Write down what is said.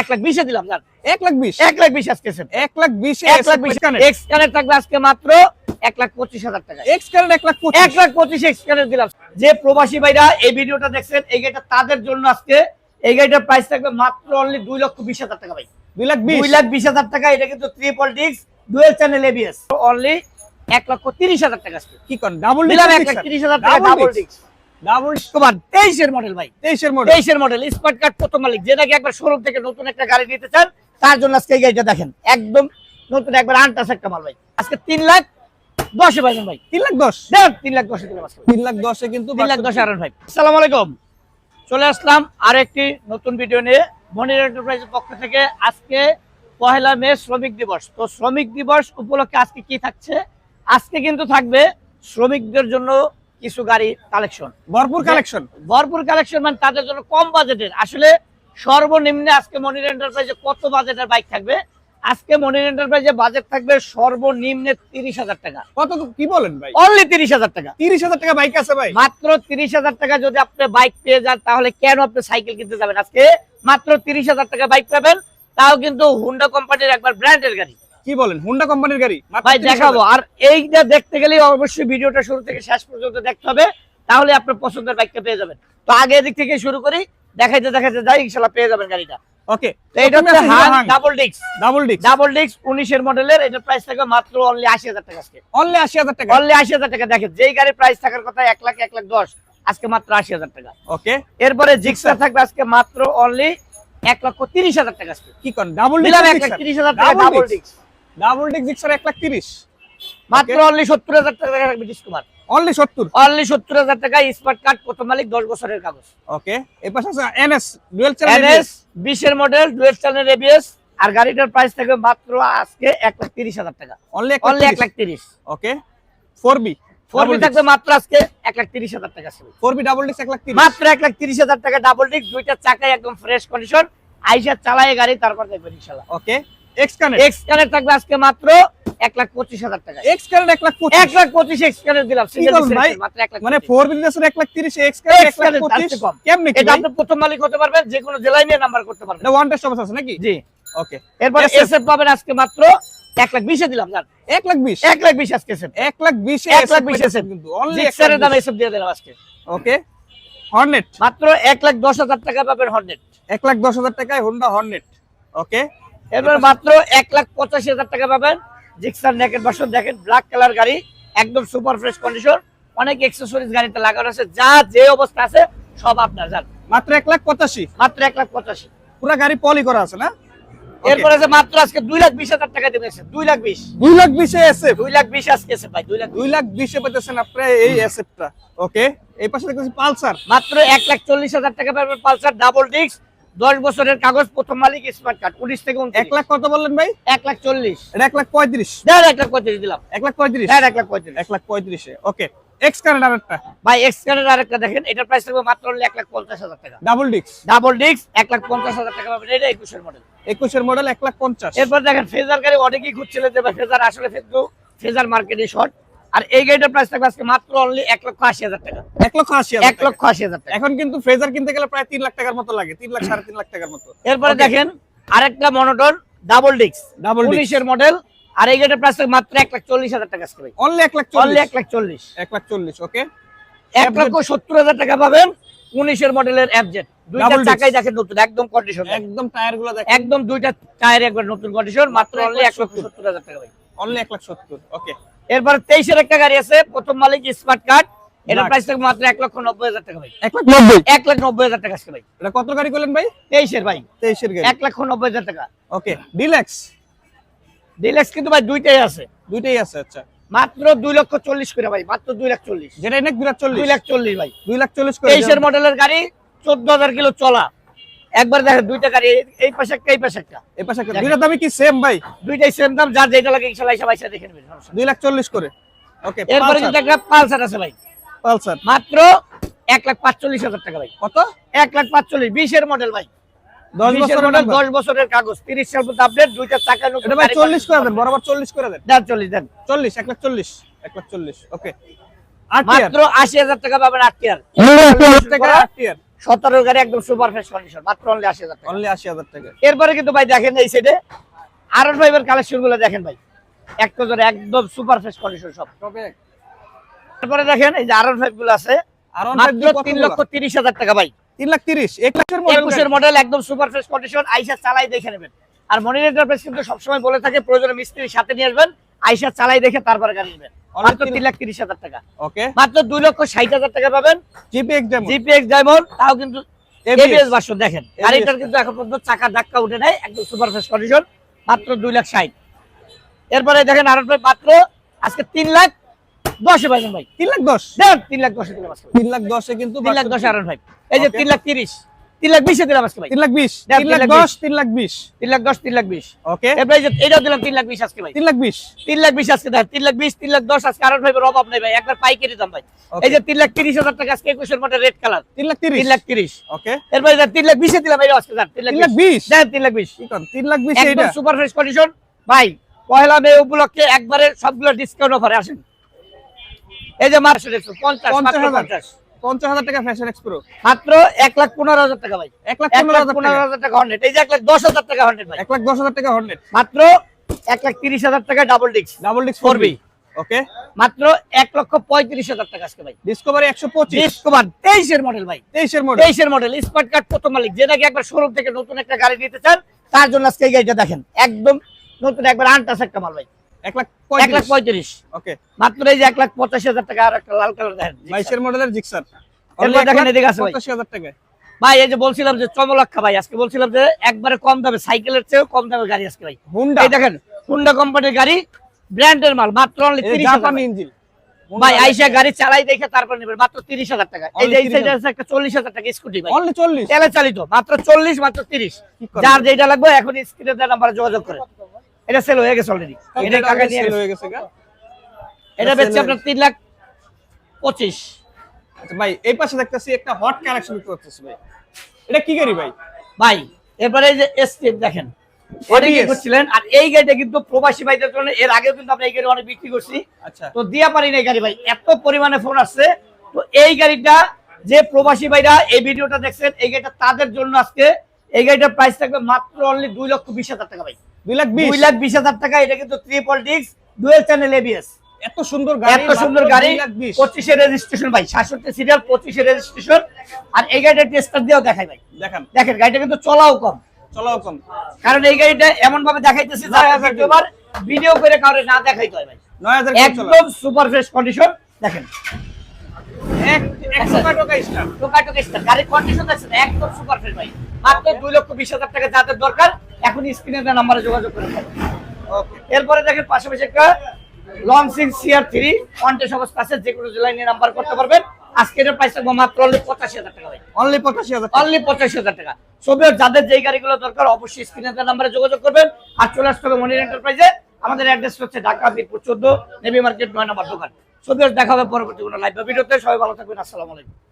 এক লাখ বিশে দিলাম জান। এক লাখ বিশ? এক লাখ বিশ আজকে এক লাখ বিশে এক লাখ বিশ এক্স কানের থাকবে আজকে মাত্র এক লাখ পঁচিশ হাজার টাকা। এক্স কারেন্ট এক লাখ এক লাখ পঁচিশ এক্স কানের দিলাম। যে প্রবাসী ভাইরা এই ভিডিওটা দেখছেন এই গাড়িটা তাদের জন্য আজকে এই গাড়িটার প্রাইস থাকবে মাত্র অনলি দুই লক্ষ বিশ হাজার টাকা ভাই। দুই লাখ বিশ? দুই লাখ বিশ হাজার টাকা এটা কিন্তু ট্রিপল ডিক্স ডুয়েল চ্যানেল এবিএস অনলি এক লক্ষ তিরিশ হাজার টাকা কি করেন ডাবল দিলাম এক লাখ তিরিশ হাজার টাকা ডাবল ডাবল তেইশের মডেল ভাই। তেইশের মডেল তেইশের মডেল স্মার্ট কার্ড প্রথম মালিক। একবার শোরুম থেকে নতুন একটা গাড়ি নিতে চান তার জন্য আজকে এই গাড়িটা দেখেন। একদম নতুন একবার আনটাস একটা মাল ভাই। আজকে তিন লাখ দশে পাইবেন ভাই। তিন লাখ দশ? দেন তিন লাখ দশে দিলাম তিন লাখ দশে কিন্তু তিন লাখ দশে আরন ভাই। আসসালামু আলাইকুম। চলে আসলাম আর একটি নতুন ভিডিও নিয়ে মনির এন্টারপ্রাইজের পক্ষ থেকে আজকে পহেলা মে শ্রমিক দিবস। তো শ্রমিক দিবস উপলক্ষে আজকে কি থাকছে? আজকে কিন্তু থাকবে শ্রমিকদের জন্য কিছু গাড়ি কালেকশন ভরপুর কালেকশন ভরপুর কালেকশন মানে তাদের জন্য কম বাজেটের আসলে সর্বনিম্নে আজকে মনির এন্টারপ্রাইজে কত বাজেটের বাইক থাকবে? আজকে মনির এন্টারপ্রাইজে বাজেট থাকবে সর্বনিম্নে তিরিশ হাজার টাকা। কত কি বলেন ভাই? অনলি তিরিশ হাজার টাকা। তিরিশ হাজার টাকা বাইক আছে ভাই। মাত্র তিরিশ হাজার টাকা যদি আপনি বাইক পেয়ে যান তাহলে কেন আপনি সাইকেল কিনতে যাবেন? আজকে মাত্র তিরিশ হাজার টাকা বাইক পাবেন। তাও কিন্তু হুন্ডা কোম্পানির একবার ব্র্যান্ডের গাড়ি। কি বলেন? হুন্ডা কোম্পানির গাড়ি? ভাই দেখাবো। আর এইটা দেখতে গেলে অবশ্যই ভিডিওটা শুরু থেকে শেষ পর্যন্ত দেখতে হবে তাহলে আপনার পছন্দের বাইকটা পেয়ে যাবেন। তো আগে এদিক থেকে শুরু করি দেখাইতে দেখাইতে যাই ইনশাল্লাহ পেয়ে যাবেন গাড়িটা। ওকে তো এটা হচ্ছে হাং ডাবল ডিক্স ডাবল ডিস্ক ডাবল ডিক্স উনিশের মডেলের এটার প্রাইস থাকবে মাত্র অনলি আশি হাজার টাকা আজকে। অনলি আশি হাজার টাকা। অনলি আশি হাজার টাকা। দেখেন যেই গাড়ির প্রাইস থাকার কথা এক লাখ এক লাখ দশ আজকে মাত্র আশি হাজার টাকা। ওকে এরপরে জিক্সার থাকবে আজকে মাত্র অনলি এক লক্ষ তিরিশ হাজার টাকা আজকে। কি করেন ডাবল লাখ তিরিশ হাজার টাকা ডাবল ডিক্স ডাবল ডিস্ক জিক্সার এক লাখ তিরিশ। মাত্র অনলি সত্তর হাজার টাকা থাকবে ডিসকুমার অনলি সত্তর? অনলি সত্তর হাজার টাকা স্মার্ট কার্ড প্রথম মালিক দশ বছরের কাগজ। ওকে এই পাশে আছে এনএস ডুয়েল চ্যানেল এনএস বিশের মডেল ডুয়েল চ্যানেল এবিএস আর গাড়িটার প্রাইস থাকবে মাত্র আজকে এক লাখ তিরিশ হাজার টাকা। অনলি অনলি এক লাখ তিরিশ। Okay four B four B থাকবে মাত্র আজকে এক লাখ তিরিশ হাজার টাকা ফোর বি ডাবল ডিস্ক এক লাখ মাত্র এক লাখ তিরিশ হাজার টাকা ডাবল ডিস্ক দুইটা চাকায় একদম ফ্রেশ কন্ডিশন আইসা চালায় গাড়ি তারপর দেখবেন ইনশাল্লাহ। ওকে এক্স কানেক্ট এক্স কানের থাকবে আজকে মাত্র এক লাখ পঁচিশ হাজার টাকা এক্স কানেক্ট এক লাখ এক লাখ পঁচিশ এক্স কানের দিলাম সিঙ্গেল বলেন ভাই? মাত্র এক লাখ মানে ফোর বি এক লাখ তিরিশ এক্স কানেক্ট এক লাখ X-Connect তার পঁচিশ চেয়ে কম। কেমনে এটা আপনি প্রথম মালিক হতে পারবেন যে কোনো জেলায় নিয়ে নাম্বার করতে পারবেন ওয়ান টেস্ট অবস্থা আছে নাকি জি ওকে এরপরে এসএফ পাবেন আজকে মাত্র এক লাখ বিশে দিলাম জান এক লাখ বিশ এক লাখ বিশ আজকে এসএফ এক লাখ বিশ এক লাখ বিশ SF কিন্তু অনলি জিক্সারের দাম এসএফ দিয়ে দিলাম আজকে ওকে হর্নেট মাত্র এক লাখ দশ হাজার টাকা পাবেন হন্ড্রেড এক লাখ দশ হাজার টাকায় হোন্ডা হর্নেট ওকে এরপর মাত্র এক লাখ পঁচাশি হাজার টাকা পাবেন। জিক্সার নেকেট বাসন দেখেন ব্ল্যাক কালার গাড়ি একদম সুপার ফ্রেশ কন্ডিশন অনেক এক্সেসরিজ গাড়িতে লাগানো আছে যা যে অবস্থা আছে সব আপনার যান। মাত্র এক লাখ পঁচাশি? মাত্র এক লাখ পঁচাশি। পুরো গাড়ি পলি করা আছে না. এরপরে যে মাত্র আজকে দুই লাখ বিশ হাজার টাকা দেবেন দুই লাখ বিশ। দুই লাখ বিশে এসএফ দুই লাখ বিশ আজকে এসে ভাই দুই লাখ দুই লাখ বিশে পেতেছেন আপনি এই এসএফটা ওকে এই পাশে দেখতেছি পালসার। মাত্র এক লাখ চল্লিশ হাজার টাকা পাবেন পালসার ডাবল ডিস্ক দশ বছরের কাগজ প্রথম মালিক স্মার্ট কার্ড উনিশ থেকে এক লাখ কত বললেন ভাই এক লাখ চল্লিশ এক লাখ পঁয়ত্রিশ দেড় এক লাখ পঁয়ত্রিশ দিলাম এক লাখ পঁয়ত্রিশ এক লাখ পঁয়ত্রিশ এক লাখ পঁয়ত্রিশে ওকে এক্স কারেন্ট আরেকটা ভাই এক্সকারের আরেকটা দেখেন এটার প্রাইস থাকবে মাত্র এক লাখ পঞ্চাশ হাজার টাকা ডাবল ডিস্ক ডাবল ডিস্ক এক লাখ পঞ্চাশ হাজার টাকা পাবেন এটা একুশের মডেল একুশের মডেল এক লাখ পঞ্চাশ এরপর দেখেন ফেজার গাড়ি অনেকেই খুঁজছিলেন যে ফেজার আসলে ফেজার মার্কেটে শর্ট আর এই গাড়িটার প্রাইস থাকবে আজকে মাত্র অনলি এক লক্ষ আশি হাজার টাকা। এক লক্ষ আশি এক লক্ষ আশি হাজার টাকা। এখন কিন্তু ফ্রেজার কিনতে গেলে প্রায় তিন লাখ টাকার মতো লাগে তিন লাখ সাড়ে তিন লাখ টাকার মতো। এরপরে. দেখেন আরেকটা মনোটন ডাবল ডিস্ক ডাবল উনিশের মডেল আর এই গাড়িটার প্রাইস থাকবে মাত্র এক লাখ চল্লিশ হাজার টাকা আজকে অনলি এক লাখ অনলি এক লাখ চল্লিশ। এক লাখ চল্লিশ ওকে এক লক্ষ সত্তর হাজার টাকা পাবেন উনিশের মডেলের এফজেড দুইটা। চাকাই দেখেন নতুন একদম কন্ডিশন একদম টায়ারগুলো একদম দুইটা টায়ার একবার নতুন কন্ডিশন মাত্র অনলি এক লক্ষ সত্তর হাজার টাকা ভাই। অনলি এক লাখ সত্তর ওকে এরপরে তেইশের একটা গাড়ি আছে প্রথম মালিক স্মার্ট কার্ড. প্রাইস থাকবে মাত্র এক লক্ষ নব্বই হাজার টাকা ভাই। এক লাখ নব্বই? এক লাখ নব্বই হাজার টাকা আজকে ভাই। এটা কত গাড়ি করলেন ভাই? তেইশের ভাই। তেইশের গাড়ি। এক লক্ষ নব্বই হাজার টাকা। ওকে ডিলাক্স ডিলেক্স কিন্তু ভাই দুইটাই আছে। দুইটাই আছে আচ্ছা। মাত্র দুই লক্ষ চল্লিশ করে ভাই মাত্র দুই লাখ চল্লিশ। যেটা দুই লাখ চল্লিশ। দুই লাখ চল্লিশ ভাই। দুই লাখ চল্লিশ তেইশের মডেলের গাড়ি চোদ্দ হাজার কিলো চলা। একবার দেখেন দুইটা গাড়ি এই- পাশে একটা এই পাশে একটা। এই পাশে একটা- দুইটার দামই কি সেম ভাই? দুইটাই সেম দাম যার যেটা লাগে ইনশাল্লাহ সবাই সাথে দেখে নেবেন সমস্যা নেই। দুই লাখ চল্লিশ করে। ওকে এরপরে কিন্তু একটা পালসার আছে ভাই। পালসার। মাত্র এক লাখ পাঁচচল্লিশ হাজার টাকা ভাই। কত? এক লাখ পাঁচচল্লিশ বিশের মডেল ভাই। দশ বিশের বছর মডেল দশ বছরের কাগজ তিরিশ সাল পর্যন্ত আপডেট দুইটা চাকা নতুন এটা ভাই গাড়ি চল্লিশ করে দেন বরাবর চল্লিশ করে দেন। দেন চল্লিশ দেন। চল্লিশ এক লাখ চল্লিশ এক লাখ চল্লিশ ওকে আট মাত্র আশি হাজার টাকা পাবেন আট টিয়ার টাকা আট টিয়ার সতেরো গাড়ি একদম সুপার ফ্রেশ কন্ডিশন মাত্র অনলি আশি হাজার টাকা। অনলি আশি হাজার টাকা। এরপরে কিন্তু ভাই দেখেন এই সাইডে আর ফাইভের কালেকশনগুলো দেখেন ভাই। এক নজরে একদম সুপার ফ্রেশ কন্ডিশন সব। তারপরে দেখেন এই যে আর ফাইভগুলো আছে আর মাত্র তিন লক্ষ তিরিশ হাজার টাকা ভাই। তিন লাখ তিরিশ একুশের মডেল একদম সুপার ফ্রেশ কন্ডিশন আইসা চালাই দেখে নেবেন। আর মনির এন্টারপ্রাইজ কিন্তু সবসময় বলে থাকে প্রয়োজনে মিস্ত্রির সাথে নিয়ে আসবেন আইসা চালাই দেখে তারপরে গাড়ি নেবেন। মাত্র তিন লাখ তিরিশ হাজার টাকা। ওকে মাত্র দুই লক্ষ ষাট হাজার টাকা পাবেন। জিপি এক্সাম জিপিএক্স ডায়মন্ড তাও কিন্তু এবিএস ভার্সন দেখেন। গাড়িটার কিন্তু এখন পর্যন্ত চাকা ধাক্কা উঠে নাই একদম সুপার কন্ডিশন মাত্র দুই লাখ ষাট। এরপরে দেখেন আর মাত্র আজকে তিন লাখ দশে পাইছেন ভাই। তিন লাখ দশ? তিন লাখ দশে তিন লাখ দশে কিন্তু তিন লাখ দশ আর ভাই। এই যে তিন লাখ তিরিশ। তিন লাখ বিশে দিলাম আজকে ভাই তিন লাখ বিশ তিন লাখ দশ তিন লাখ বিশ তিন লাখ দশ তিন লাখ বিশ ওকে এরপরে এটাও দিলাম তিন লাখ বিশ আজকে ভাই তিন লাখ বিশ তিন লাখ বিশ আজকে তিন লাখ বিশ তিন লাখ দশ আজকে আর ভাইবের অভাব নেই ভাই একবার পাইকারি দাম ভাই এই যে তিন লাখ তিরিশ হাজার টাকা আজকে একুশের মধ্যে রেড কালার তিন লাখ তিরিশ তিন লাখ তিরিশ ওকে এরপরে তিন লাখ বিশে দিলাম এই আজকে তিন লাখ লাখ বিশ তিন লাখ বিশ কি তিন লাখ বিশ একদম এইটা সুপার ফ্রেশ কন্ডিশন ভাই পয়লা মে উপলক্ষে একবারে সবগুলো ডিসকাউন্ট অফারে আসেন এই যে মার্কেট পঞ্চাশ। পঞ্চাশ হাজার টাকা ফ্যাশন মাত্র এক লাখ পনেরো হাজার টাকা ভাই। এক লাখ পনেরো হাজার পনেরো টাকা। হাজার টাকা হন্ড্রেড এই যে এক লাখ দশ হাজার টাকা হন্ড্রেড ভাই। এক লাখ দশ হাজার টাকা হন্ড্রেড মাত্র এক লাখ তিরিশ হাজার টাকা ডাবল ডিক্স ডাবল ফোর বি ওকে মাত্র এক লক্ষ পঁয়ত্রিশ হাজার টাকা আজকে ভাই। ডিসকভারি একশো পঁচিশ। ডিসকভার তেইশের মডেল ভাই। তেইশের মডেল তেইশের মডেল স্মার্ট কার্ড প্রথম মালিক। যে নাকি একবার শোরুম থেকে নতুন একটা গাড়ি নিতে চান তার জন্য আজকে এই গাড়িটা দেখেন। একদম নতুন একবার আনটাস একটা মাল ভাই। এক লাখ এক লাখ পঁয়ত্রিশ। পঁয়ত্রিশ। ওকে। মাত্র এই যে এক লাখ পঁচাশি হাজার টাকা আর একটা লাল কালার দেখেন বাইশের মডেলের জিক্সার দেখেন এদিকে আছে পঁচাশি হাজার টাকা ভাই এই যে বলছিলাম যে চমলক্ষা ভাই আজকে বলছিলাম যে একবারে কম দামে সাইকেলের চেয়েও কম দামের গাড়ি আজকে ভাই। হুন্ডা এই দেখেন হুন্ডা কোম্পানির গাড়ি ব্র্যান্ডের মাল মাত্র অনলি তিরিশ জাপানি ইঞ্জিন ভাই আইসা গাড়ি চালাই দেখে তারপর নেবেন মাত্র তিরিশ হাজার টাকা। এই যে এই সাইডে আছে একটা চল্লিশ হাজার টাকা স্কুটি ভাই। অনলি চল্লিশ। তেলে চালিত মাত্র চল্লিশ মাত্র তিরিশ? যার যেটা লাগবে এখন স্ক্রিনে নাম্বারে যোগাযোগ করে। এটা সেল হয়ে গেছে অলরেডি এটা টাকা নিয়ে গেছে। হয়ে গেছে? এটা বেচছে আপনার তিন লাখ পঁচিশ। আচ্ছা ভাই এই পাশে দেখতেছি একটা হট কালেকশন করতেছি ভাই। এটা কি গাড়ি ভাই? ভাই এরপরে এই যে এসটিএফ দেখেন। করছিলেন আর এই গাড়িটা কিন্তু প্রবাসী ভাইদের জন্য এর আগেও কিন্তু আমরা এই গাড়ি অনেক বিক্রি করছি। আচ্ছা। তো দিয়া পারি না গাড়ি ভাই এত পরিমাণে ফোন আসছে। তো এই গাড়িটা যে প্রবাসী ভাইরা এই ভিডিওটা দেখছেন এই গাড়িটা তাদের জন্য আজকে এই গাড়িটার প্রাইস থাকবে মাত্র অনলি দুই লক্ষ বিশ হাজার টাকা ভাই। দুই লাখ বিশ। দুই লাখ বিশ হাজার টাকা এটা কিন্তু ট্রিপল ডিক্স ডুয়েল চ্যানেল এবিএস এত সুন্দর গাড়ি এত সুন্দর গাড়ি দুই লাখ বিশ। পঁচিশের রেজিস্ট্রেশন ভাই সাতষট্টি সিরিয়াল পঁচিশের রেজিস্ট্রেশন আর এই গাড়িটা টেস্টার দিয়েও দেখাই ভাই। দেখান। দেখেন গাড়িটা কিন্তু চলাও কম। কারণ এই গাড়িটা এমন ভাবে দেখাইতেছি এবার ভিডিও করে কাউরে না দেখাইতে হয় ভাই। একদম সুপার ফ্রেশ কন্ডিশন দেখেন। স্টার গাড়ির কন্ডিশন দেখছেন একদম সুপার ফ্রেশ ভাই। মাত্র দুই লক্ষ বিশ হাজার টাকা যাদের দরকার এখন স্ক্রিনে দেওয়া নাম্বারে যোগাযোগ করে। এরপরে দেখেন পাশাপাশি একটা long six CR three contest অবস্থা আছে যে কোনো জেলায় নিয়ে নাম্বার করতে পারবেন। আজকে এটার প্রাইস থাকবে মাত্র অনলি পঁচাশি হাজার টাকা ভাই। অনলি পঁচাশি হাজার অনলি পঁচাশি হাজার টাকা। ছবি যাদের যেই গাড়িগুলো দরকার অবশ্যই স্ক্রিনে নাম্বারে যোগাযোগ করবেন। আর চলে আসতে হবে মনির এন্টারপ্রাইজে আমাদের অ্যাড্রেস হচ্ছে ঢাকা মিরপুর চোদ্দ নেভি মার্কেট নয় নম্বর দোকান। ছবি দেখা হবে পরবর্তী কোনো লাইভ ভিডিওতে সবাই ভালো থাকবেন আসসালামু আলাইকুম।